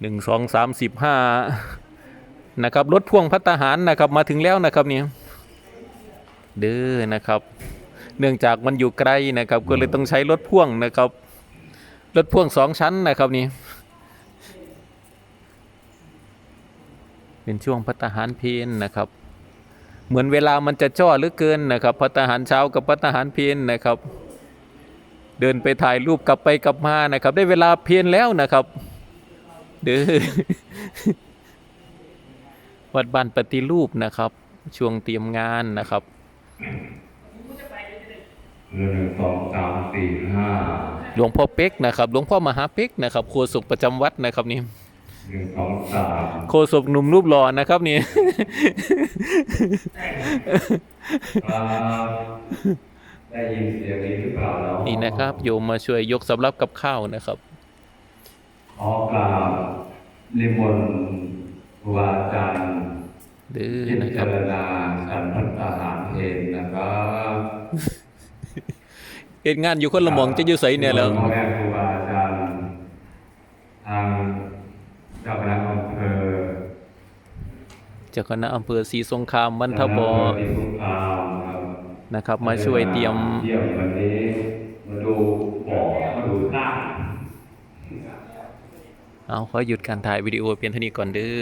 หนึ่งสองสามสิบห้านะครับรถพ่วงพัตตาหารนะครับมาถึงแล้วนะครับเนี่ยเด้อนะครับ เนื่องจากมันอยู่ไกลนะครับ ก็เลยต้องใช้รถพ่วงนะครับ รถพ่วงสองชั้นนะครับนี่เป็นช่วงพัตตาหารเพลนนะครับ เหมือนเวลามันจะจ้อหลือเกินนะครับ พัตตาหารเช้ากับพัตตาหารเพลนนะครับ เดินไปถ่ายรูปกลับไปกลับมานะครับ ได้เวลาเพลนแล้วนะครับ เด้อวัดบ้านปฏิรูปนะครับ ช่วงเตรียมงานนะครับหนึ่งสองสามสี่ห้าหลวงพ่อเป๊กนะครับ หลวงพ่อมหาเป๊กนะครับโฆษกประจำวัดนะครับนี่หนึ่งสองสามโฆษกหนุ่มรูปหล่อนะครับนี่ครับได้ยินเสียงนี้หรือเปล่าเรานี่นะครับ โยมมาช่วยยกสำรับกับข้าวนะครับ ขอกราบนิมนต์ครูบาอาจารย์เด้อพินะคจารับรณาสันพัฒนาหารเองนะครับเหตุงานอยู่คนละหมองจะอยู่ใสเนี่ยแล้ว พ่อแม่ครูบาอาจารย์ทางเจ้าคณะอำเภอเจ้าคณะอำเภอศรีสงครามบรรทบคณะอำเภอศรีสงครามครับ นะครับ มาช่วยเตรียม เยี่ยมวันนี้มาดูบ่อมาดูสร้าง เอาขอหยุดการถ่ายวิดีโอเพียงเท่านี้ก่อนเด้อ